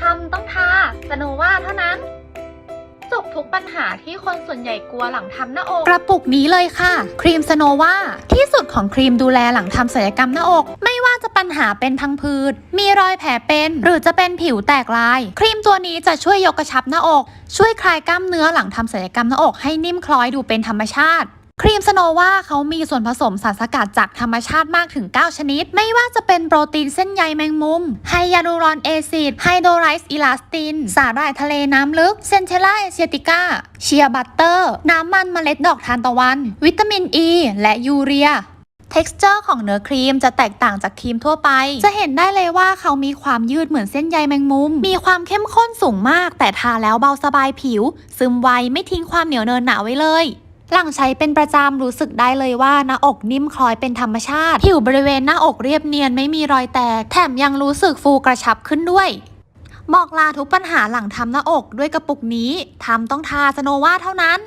ทำต้องทาสโนวาเท่านั้นจบทุกปัญหาที่คนส่วนใหญ่กลัวหลังทำหน้าอก กระปุกนี้เลยค่ะ ครีมสโนวาที่สุดของครีมดูแลหลังทำศัลยกรรมหน้าอก ไม่ว่าจะปัญหาเป็นพังผืด มีรอยแผลเป็น หรือจะเป็นผิวแตกลาย ครีมตัวนี้จะช่วยยกกระชับหน้าอก ช่วยคลายกล้ามเนื้อหลังทำศัลยกรรมหน้าอกให้นิ่มคล้อยดูเป็นธรรมชาติ ครีมสโนวาเขามีส่วนผสมสารสกัดจากธรรมชาติมากถึง 9 ชนิด ไม่ว่าจะเป็นโปรตีนเส้นใยแมงมุม ไฮยาลูรอนเอซิด ไฮโดรไรซ์อิลาสติน สาหร่ายทะเลน้ำลึก เซนเทล่าเอเชียติก้า เชียบัตเตอร์ น้ำมันเมล็ดดอกทานตะวัน วิตามินอ e, ีและยูเรีย texture ของเนื้อครีมจะแตกต่างจากครีมทั่วไป จะเห็นได้เลยว่าเขามีความยืดเหมือนเส้นใยแมงมุม มีความเข้มข้นสูงมาก แต่ทาแล้วเบาสบายผิว ซึมไวไม่ทิ้งความเหนียวเนินหนาไว้เลย หลังใช้เป็นประจำรู้สึกได้เลยว่าหน้าอกนิ่มคล้อยเป็นธรรมชาติ ผิวบริเวณหน้าอกเรียบเนียนไม่มีรอยแตก แถมยังรู้สึกฟูกระชับขึ้นด้วยบอกลาทุกปัญหาหลังทำหน้าอกด้วยกระปุกนี้ทำต้องทาสโนวาเท่านั้น